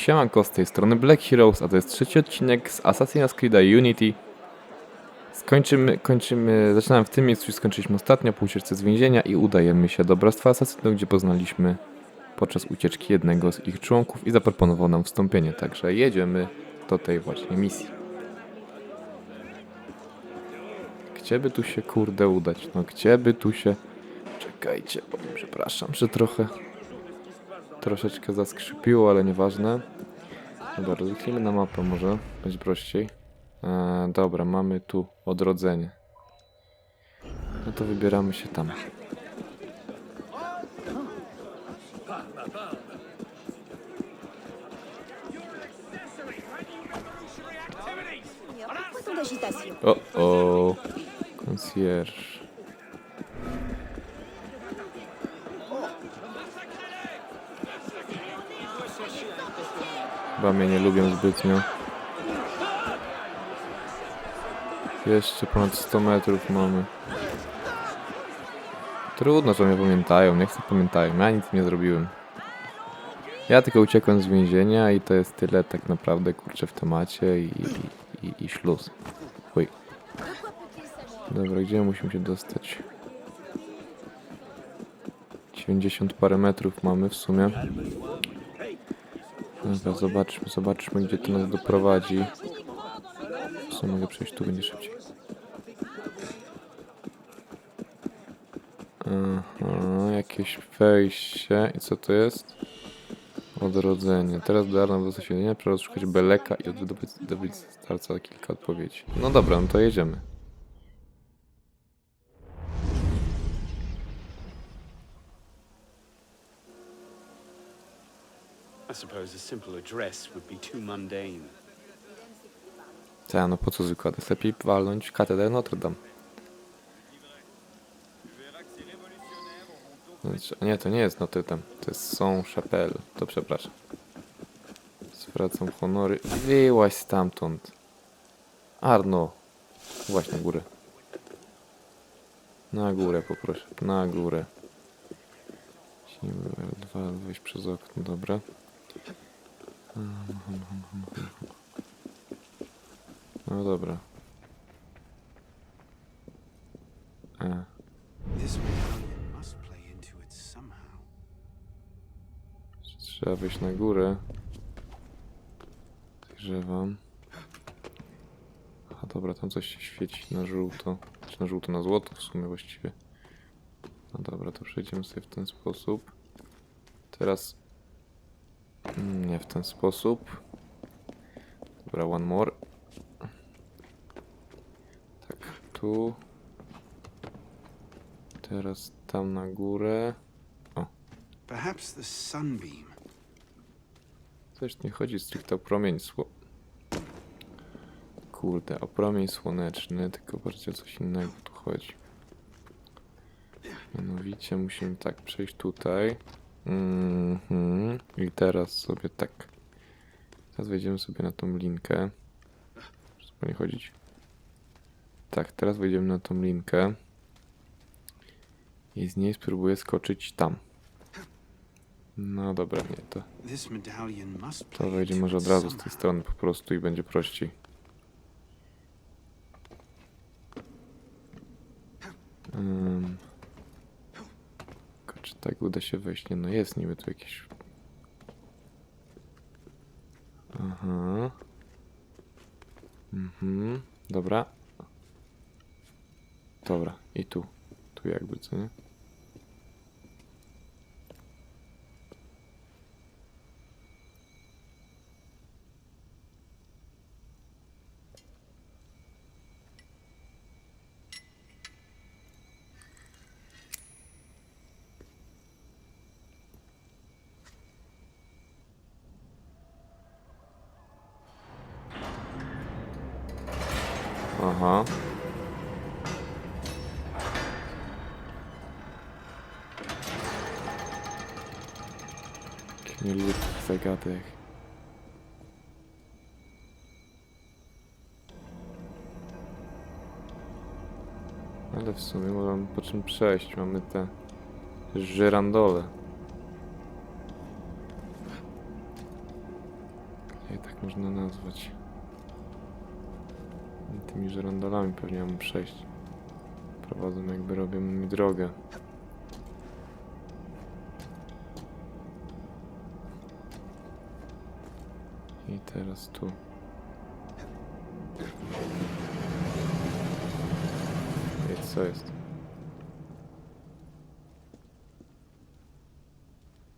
Siemanko, z tej strony Black Heroes, a to jest trzeci odcinek z Assassin's Creed Unity. Skończymy, kończymy, zaczynałem w tym miejscu, gdzie skończyliśmy ostatnio po ucieczce z więzienia i udajemy się do Bractwa Asasynów, gdzie poznaliśmy podczas ucieczki jednego z ich członków i zaproponował nam wstąpienie, także jedziemy do tej właśnie misji. Gdzie by tu się kurde udać? No gdzie by tu się... Czekajcie, o, przepraszam, że trochę troszeczkę zaskrzypiło, ale nieważne. Dobra, rozwiknijmy na mapę może, będzie prościej. E, dobra, mamy tu odrodzenie. No to wybieramy się tam. O, o, concierge. Chyba mnie nie lubią zbytnio. Jeszcze ponad 100 metrów mamy. Trudno, że mnie pamiętają. Niech sobie pamiętają. Ja nic nie zrobiłem. Ja tylko uciekłem z więzienia i to jest tyle tak naprawdę, kurczę, w temacie i, i, i, i śluz. Oj. Dobra, gdzie musimy się dostać? 90 parę metrów mamy w sumie. Dobra, zobaczmy, zobaczmy gdzie to nas doprowadzi. W mogę przejść tu, będzie szybciej. Aha, jakieś wejście. I co to jest? Odrodzenie. Teraz do Arna do zasiedlenia trzeba szukać Beleka i zdobyć starca kilka odpowiedzi. No dobra, no to jedziemy. I suppose a simple address would be too mundane. Ta, no po co zwykła? Jest lepiej walnąć w katedrę Notre Dame. Znaczy, nie, to nie jest Notre Dame. To jest Saint-Chapelle. To przepraszam. Zwracam honory. Wyłaź stamtąd. Arno. Właśnie na górę. Na górę poproszę. Na górę. Dwa, wejść przez okno, dobra. No dobra. E. Trzeba wyjść na górę. Podejrzewam. A dobra, tam coś się świeci na żółto. Czy na żółto, na złoto w sumie właściwie. No dobra, to przejdziemy sobie w ten sposób. Teraz... Nie w ten sposób. Dobra, one more. Tak, tu. Teraz tam na górę. Perhaps the sunbeam. Też nie chodzi stricte o promień sło... Kurde, o promień słoneczny, tylko bardziej o coś innego tu chodzi. Mianowicie musimy tak przejść tutaj. Mhm. I teraz sobie tak. Teraz wejdziemy sobie na tą linkę. Co nie chodzić? Tak, teraz wejdziemy na tą linkę. I z niej spróbuję skoczyć tam. No dobra, nie to. To wejdzie może od razu z tej strony po prostu i będzie prościej. Um, czy tak uda się wejść? Nie, no jest niby tu jakieś... Aha. Mhm, dobra. Dobra, i tu. Tu jakby, co nie? Aha. Nie lubię zagadek. Ale w sumie możemy po czym przejść. Mamy te żyrandole. Je tak można nazwać. I Tymi żerandolami pewnie mam przejść. Prowadzą jakby robią mi drogę. I teraz tu. Ej, co jest?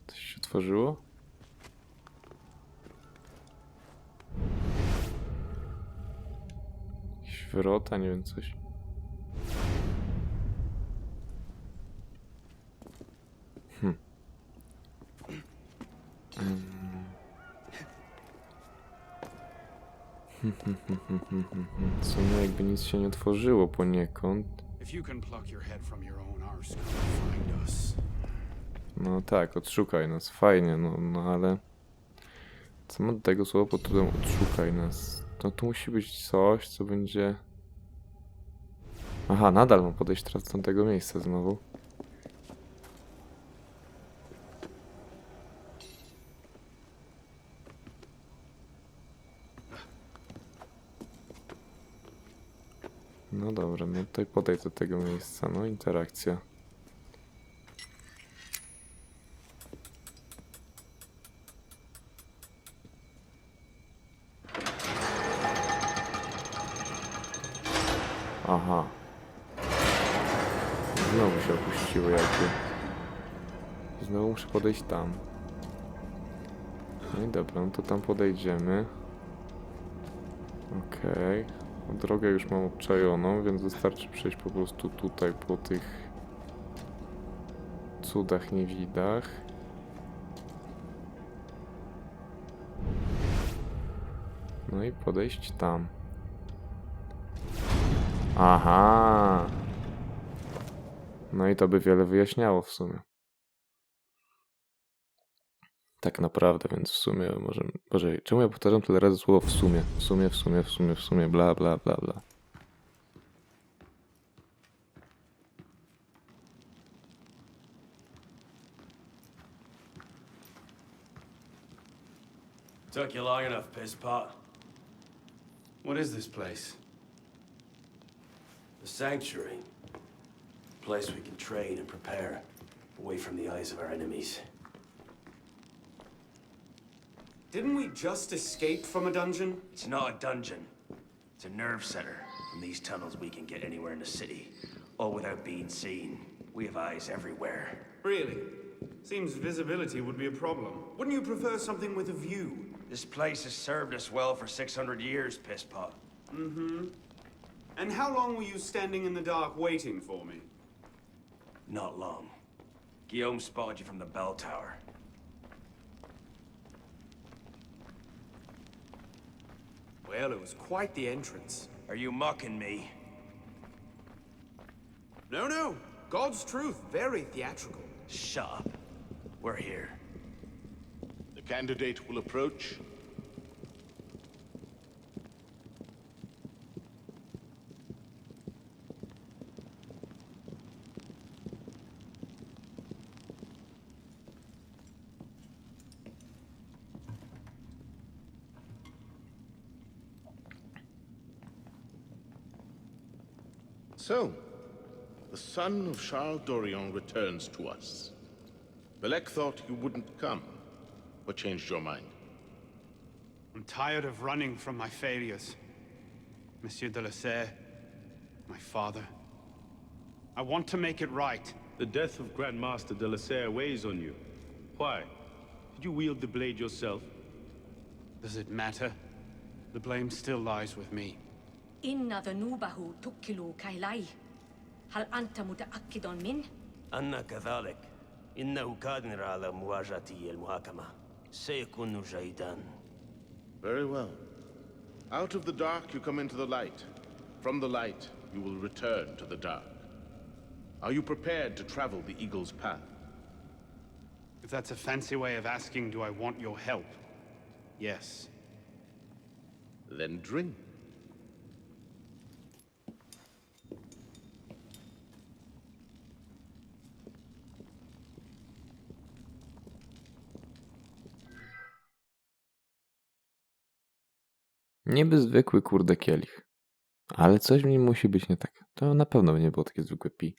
Coś się otworzyło? Wrota, nie wiem, coś. Hm. Mm. Hmm, hmm, hmm. W sumie jakby nic się nie otworzyło poniekąd. No tak, odszukaj nas, fajnie, no, no ale... Co ma do tego słowa pod tytułem odszukaj nas? No tu musi być coś, co będzie... Aha, nadal mam podejść teraz do tamtego miejsca znowu. No dobra, no tutaj podejdź do tego miejsca, no interakcja. Tam. No i dobra, no to tam podejdziemy. Okej. No, Drogę już mam obczajoną, więc wystarczy przejść po prostu tutaj po tych cudach niewidach. No i podejść tam. Aha. No i to by wiele wyjaśniało w sumie. Tak naprawdę, więc w sumie może. Boże, czemu ja powtarzam tyle razy słowo w sumie? W sumie, w sumie, w sumie, w sumie, bla, bla, bla, bla. Took you long enough, piss pot. What is this place? The sanctuary. A place we can trade and prepare, away from the eyes of our enemies. Didn't we just escape from a dungeon? It's not a dungeon. It's a nerve center. From these tunnels, we can get anywhere in the city, all without being seen. We have eyes everywhere. Really? Seems visibility would be a problem. Wouldn't you prefer something with a view? This place has served us well for 600 years, Pisspot. Mm-hmm. And how long were you standing in the dark waiting for me? Not long. Guillaume spotted you from the bell tower. Well, it was quite the entrance. Are you mocking me? No, no. God's truth, very theatrical. Shut up. We're here. The candidate will approach. So, the son of Charles Dorion returns to us. Belek thought you wouldn't come, but changed your mind. I'm tired of running from my failures. Monsieur de la Serre, my father. I want to make it right. The death of Grandmaster de la Serre weighs on you. Why? Did you wield the blade yourself? Does it matter? The blame still lies with me. إن ذنوبه تكل كيليه هل أنت متأكد منه؟ أنا كذلك إنه قادر على مواجهة المحاكمة سيكون جيدا Very well. Out of the dark you come into the light. From the light you will return to the dark. Are you prepared to travel the Eagle's path? If that's a fancy way of asking, do I want your help? Yes. Then drink. Niby zwykły kurde kielich. Ale coś w nim musi być nie tak. To na pewno nie było takie zwykłe pi.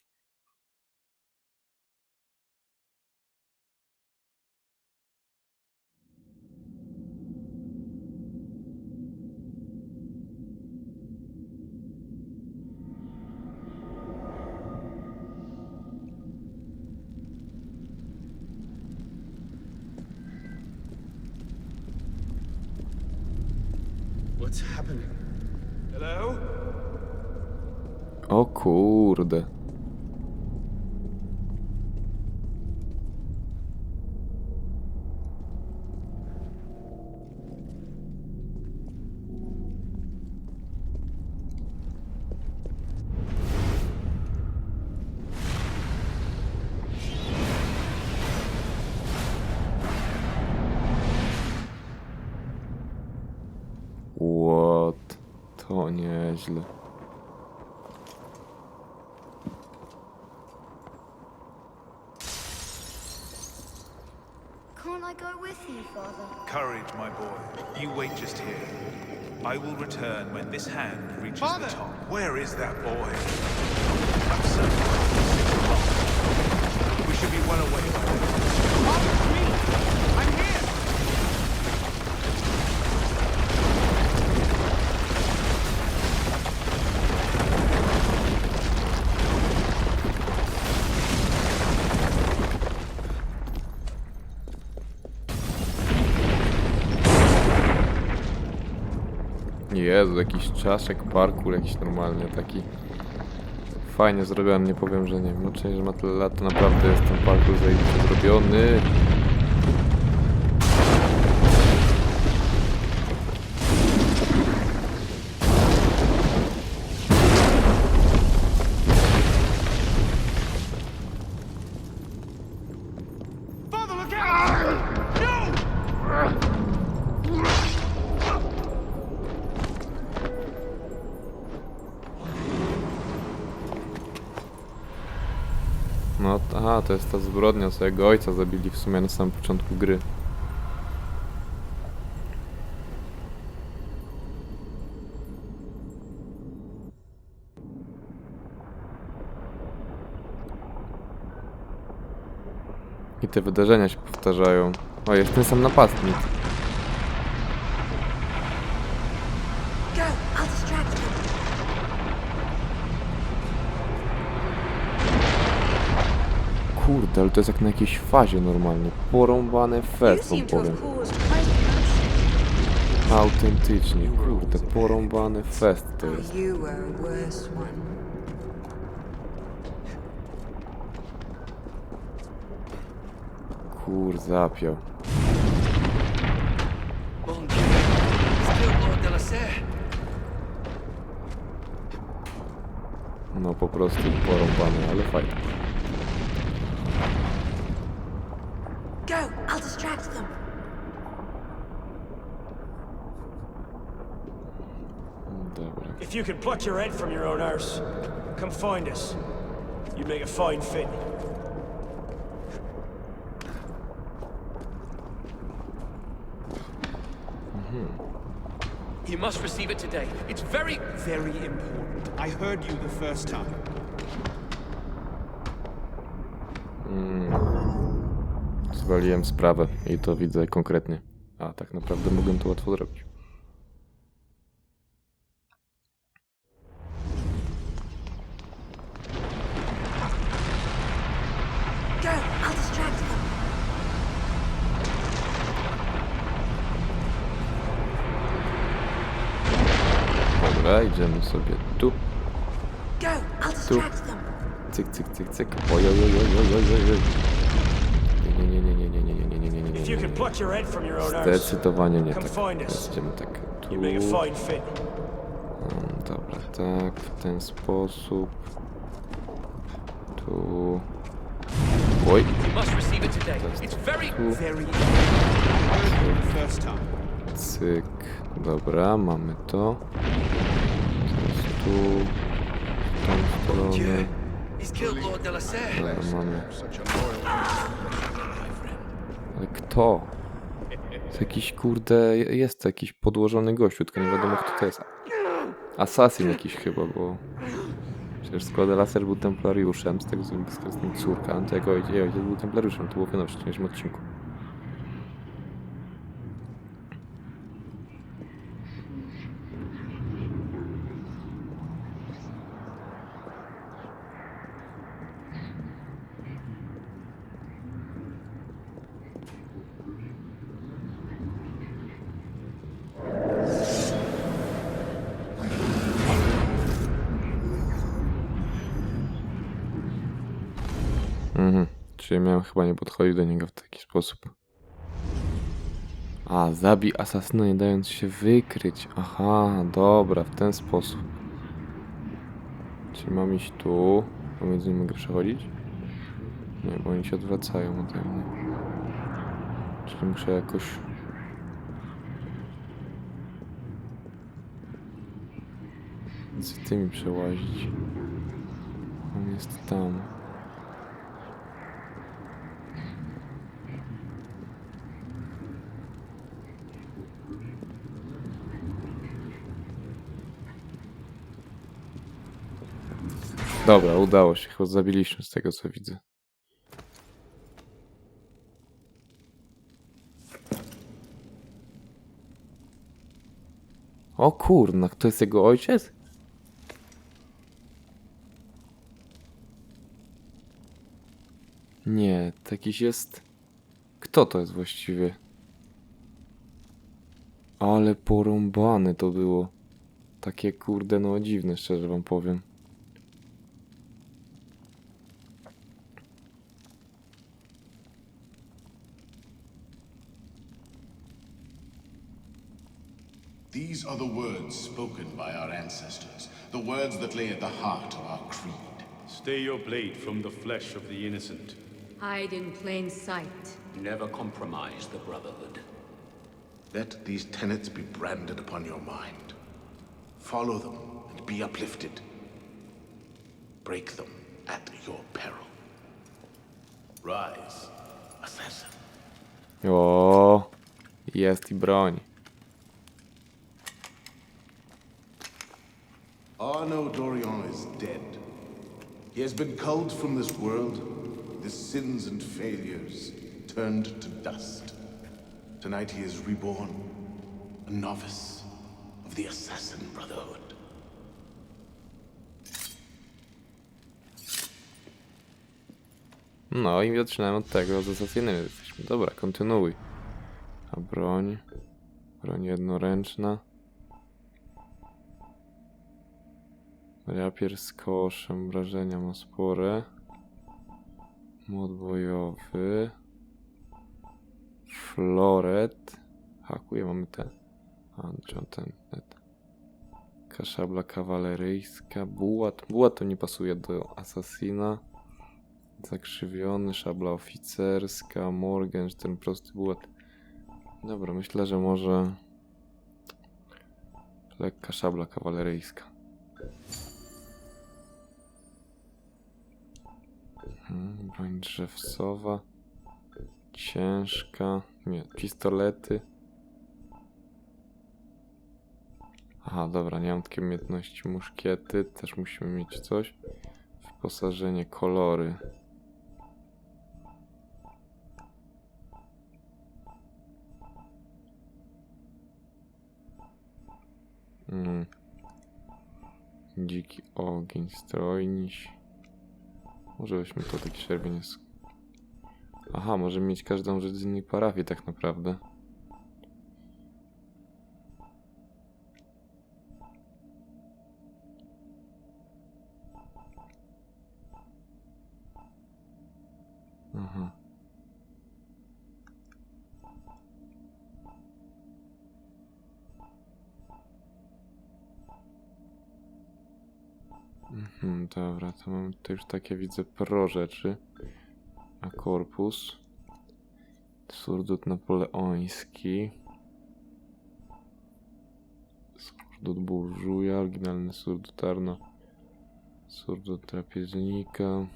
O kurde. To nieźle. Can't I go with you, Father? Courage, my boy. You wait just here. I will return when this hand reaches Father! the top. Where is that boy? I'm certain. We should be well away by now. Father, Jezu, jakiś czaszek, parkour jakiś normalny, taki fajnie zrobiony, nie powiem, że nie. Mimo że ma tyle lat, to naprawdę jest ten parkour zajebiście zrobiony. To jest ta zbrodnia, co jego ojca zabili w sumie na samym początku gry. I te wydarzenia się powtarzają. O, jest ten sam napastnik. Kurde, ale to jest jak na jakiejś fazie normalnie. Porąbane fest, wam powiem. Autentycznie, kurde, porąbany fest to jest. Kur, zapiał. No po prostu porąbane ale fajnie. If you could pluck your head from your own arse, come find us. You'd make a fine fit. Mm-hmm. You must receive it today. It's very, very important. I heard you the first time. Mm. Zwaliłem sprawę i to widzę konkretnie. A tak naprawdę mogłem to łatwo zrobić. Sobie tu. Them. Cyk, cyk, cyk, cyk. Oj, oj, oj, oj, oj, oj, oj. Nie, nie, nie, nie, nie, nie, nie, nie, nie, nie, nie, nie, nie, nie. Zdecydowanie nie tak. Idziemy tak tu. Mm, Dobra, tak, w ten sposób. Tu. Oj, tu. Cyk. Dobra, mamy to. Tu. W tą stronę. Dobra, mamy. Such a loyal Ale kto? jest jakiś kurde, jest jakiś podłożony gościu, tylko nie wiadomo kto to jest. Assassin jakiś chyba, bo przecież składa laser był templariuszem, z tego co mi córka, no to jego ojciec, był templariuszem, to było wiadomo w wcześniejszym odcinku. Mhm. Miałem chyba nie podchodzić do niego w taki sposób. A, zabij asasyna nie dając się wykryć. Aha, dobra, w ten sposób. Czyli mam iść tu. Pomiędzy nimi mogę przechodzić? Nie, bo oni się odwracają ode mnie. Czyli muszę jakoś... Z tymi przełazić. On jest tam. Dobra, udało się. Chyba zabiliśmy z tego co widzę. O kurna, to jest jego ojciec? Nie, to jakiś jest... Kto to jest właściwie? Ale porąbane to było. Takie kurde, no dziwne, szczerze wam powiem. These are the words spoken by our ancestors, the words that lay at the heart of our creed. Stay your blade from the flesh of the innocent. Hide in plain sight. Never compromise the Brotherhood. Let these tenets be branded upon your mind. Follow them and be uplifted. Break them at your peril. Rise, assassin. O, jest i broń. Arno Dorian is dead. He has been culled from this world, his sins and failures turned to dust. Tonight he is reborn, a novice of the Assassin Brotherhood. No i zaczynamy od tego, z asasynem jesteśmy. Dobra, kontynuuj. A broń? Broń jednoręczna. Rapier z koszem, wrażenia ma spore. Młot bojowy. Floret. Hakuje, mamy ten. A, ten. Kaszabla kawaleryjska. Bułat. Bułat to nie pasuje do asasina. Zakrzywiony, szabla oficerska, Morgan, ten prosty bułat. Dobra, myślę, że może lekka szabla kawaleryjska. Broń drzewcowa. Ciężka. Nie, pistolety. Aha, dobra, nie mam takiej umiejętności. Muszkiety, też musimy mieć coś. Wyposażenie, kolory. Mm. Dziki ogień, strojniś. Może to taki szerbień. Aha, możemy mieć każdą rzecz z innej parafii tak naprawdę. Aha. Mhm, dobra, to mam tutaj już takie widzę pro rzeczy. A korpus. Surdut napoleoński. Surdut burżuja, oryginalny surdut Arno. Surdut trapieżnika.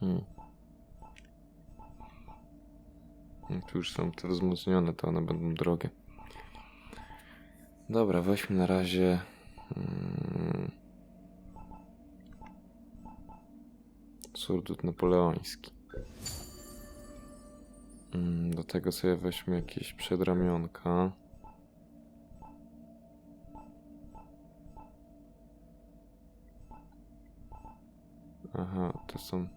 Hmm. Tu już są te wzmocnione, to one będą drogie. Dobra, weźmy na razie. Mm, surdut napoleoński. Mm, Do tego sobie weźmy jakieś przedramionka. Aha, to są.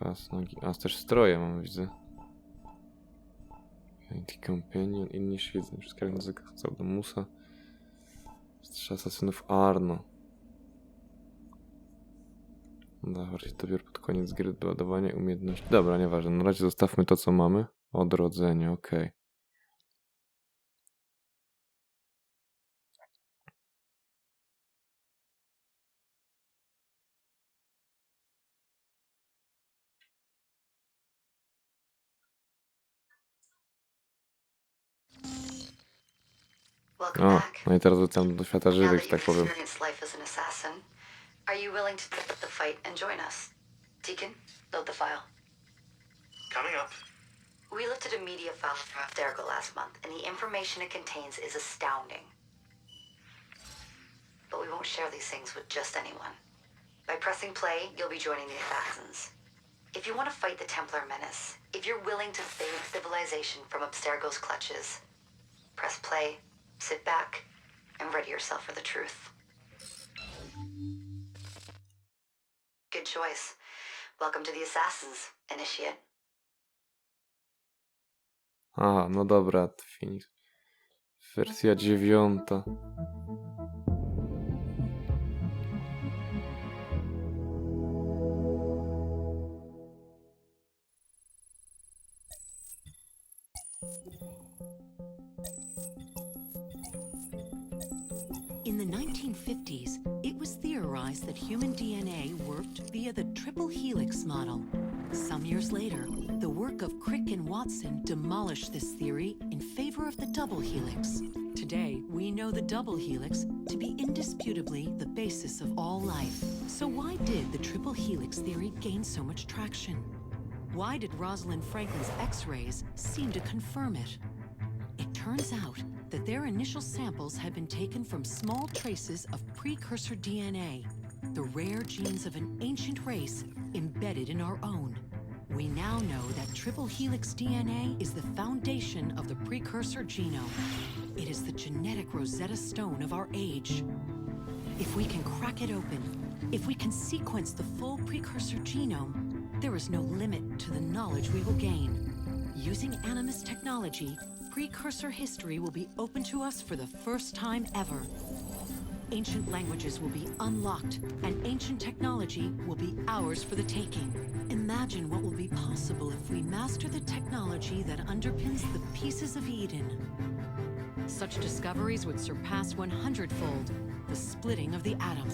Pas, nogi. A też stroje mam, widzę. Anti-companion, inni siedzą przy skrajnych językach Musa. Strzel asasynów Arno. Dobra, dopiero pod koniec gry do umiejętności. Dobra, nieważne. Na razie zostawmy to, co mamy. Odrodzenie, okej. Welcome O, back. no i teraz wracam do świata Now żywych, that tak you've powiem. experienced life as an assassin, are you willing to pick up the fight and join us? Deacon, load the file. Coming up. We lifted a media file from Abstergo last month, and the information it contains is astounding. But we won't share these things with just anyone. By pressing play, you'll be joining the assassins. If you want to fight the Templar menace, if you're willing to save civilization from Abstergo's clutches, press play, sit back, and ready yourself for the truth. Good choice. Welcome to the Assassins, Initiate. Aha, no dobra, Phoenix. Wersja dziewiąta. Theorized that human DNA worked via the triple helix model. Some years later, the work of Crick and Watson demolished this theory in favor of the double helix. Today, we know the double helix to be indisputably the basis of all life. So why did the triple helix theory gain so much traction? Why did Rosalind Franklin's X-rays seem to confirm it? It turns out that their initial samples had been taken from small traces of precursor DNA, the rare genes of an ancient race embedded in our own. We now know that triple helix DNA is the foundation of the precursor genome. It is the genetic Rosetta Stone of our age. If we can crack it open, if we can sequence the full precursor genome, there is no limit to the knowledge we will gain. Using Animus technology, precursor history will be open to us for the first time ever. Ancient languages will be unlocked, and ancient technology will be ours for the taking. Imagine what will be possible if we master the technology that underpins the pieces of Eden. Such discoveries would surpass 100 fold the splitting of the atom.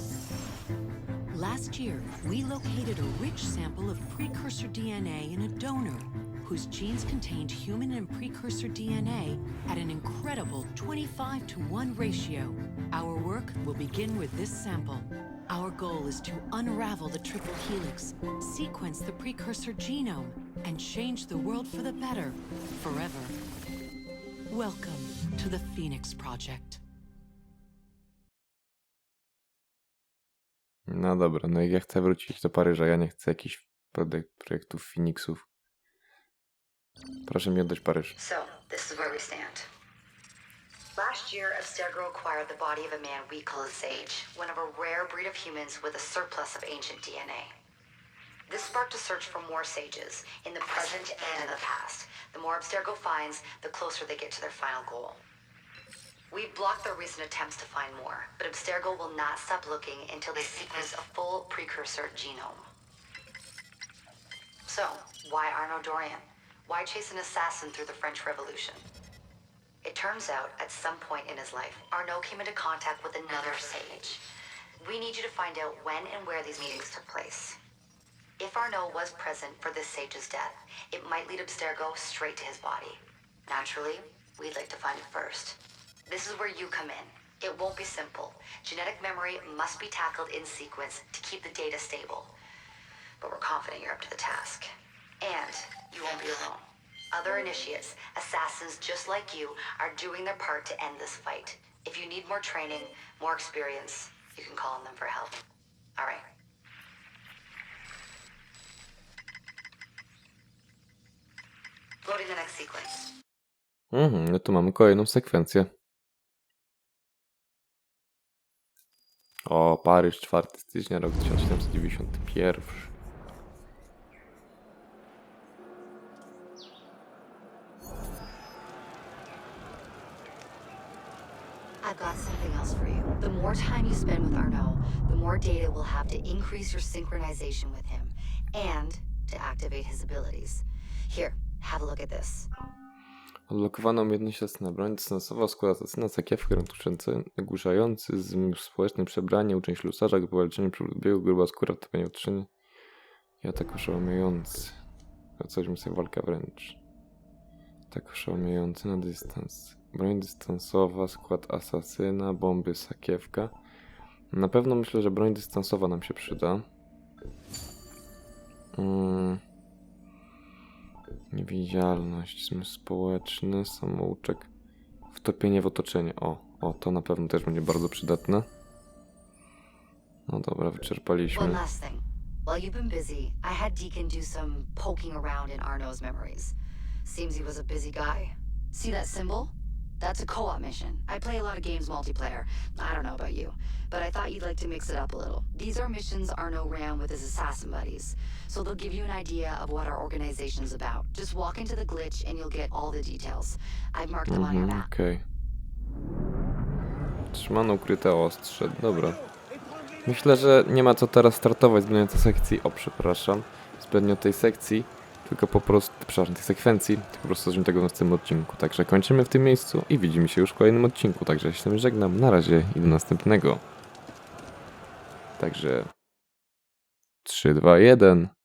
Last year, we located a rich sample of precursor DNA in a donor whose genes contained human and precursor DNA at an incredible 25 to 1 ratio. Our work will begin with this sample. Our goal is to unravel the triple helix, sequence the precursor genome, and change the world for the better, forever. Welcome to the Phoenix Project. No dobra, no ja chcę wrócić do Paryża, ja nie chcę jakichś projektów Phoenixów. Proszę mi oddać Paryż. So, this is where we stand. Last year, Abstergo acquired the body of a man we call a Sage, one of a rare breed of humans with a surplus of ancient DNA. This sparked a search for more sages, in the present and in the past. The more Abstergo finds, the closer they get to their final goal. We've blocked their recent attempts to find more, but Abstergo will not stop looking until they sequence a full precursor genome. So, why Arno Dorian? Why chase an assassin through the French Revolution? It turns out, at some point in his life, Arnaud came into contact with another sage. We need you to find out when and where these meetings took place. If Arnaud was present for this sage's death, it might lead Abstergo straight to his body. Naturally, we'd like to find it first. This is where you come in. It won't be simple. Genetic memory must be tackled in sequence to keep the data stable. But we're confident you're up to the task. And You won't be alone. Other initiates, assassins just like you, are doing their part to end this fight. If you need more training, more experience, you can call on them for help. All right. Loading the next sequence. Mhm, no tu mamy kolejną sekwencję. O, Paryż, 4 stycznia, rok 1791. I've got something else for you. The more time you spend with Arnaud, the more data we'll have to increase your synchronization with him and to activate his abilities. Here, have a look at this. Odblokowano asasyna. Broń dystansowa składa asasyna sakiewkę rętuczący, ogłuszający, zmysł społeczny, przebranie, uczeń ślusarza, po walczeniu przy biegu, gruba skóra, topienie utrzenie i oszałamiający. Wracaliśmy sobie walka wręcz. Atak oszałamiający na dystans. Broń dystansowa, skład asasyna, bomby, sakiewka. Na pewno myślę, że broń dystansowa nam się przyda. Mm. Niewidzialność, zmysł społeczny, samouczek, wtopienie w otoczenie. O, o, to na pewno też będzie bardzo przydatne. No dobra, One wyczerpaliśmy. last thing. While you've been busy, I had Deacon do some poking around in Arnaud's memories. Seems he was a busy guy. See that symbol? That's a co-op mission. I play a lot of games multiplayer. I don't know about you, but I thought you'd like to mix it up a little. These are missions Arnaud ran with his assassin buddies, so they'll give you an idea of what our organization's about. Just walk into the glitch and you'll get all the details. I've marked them on your Mhm, map. okej. Trzymano ukryte ostrze, dobra. Myślę, że nie ma co teraz startować zbędnie tej sekcji. O, przepraszam. Zbędnie tej sekcji, tylko po prostu, przepraszam, tej sekwencji, tylko po prostu zacznijmy tego w następnym odcinku. Także kończymy w tym miejscu i widzimy się już w kolejnym odcinku. Także się tym żegnam. Na razie i do następnego. Także 3, 2, 1.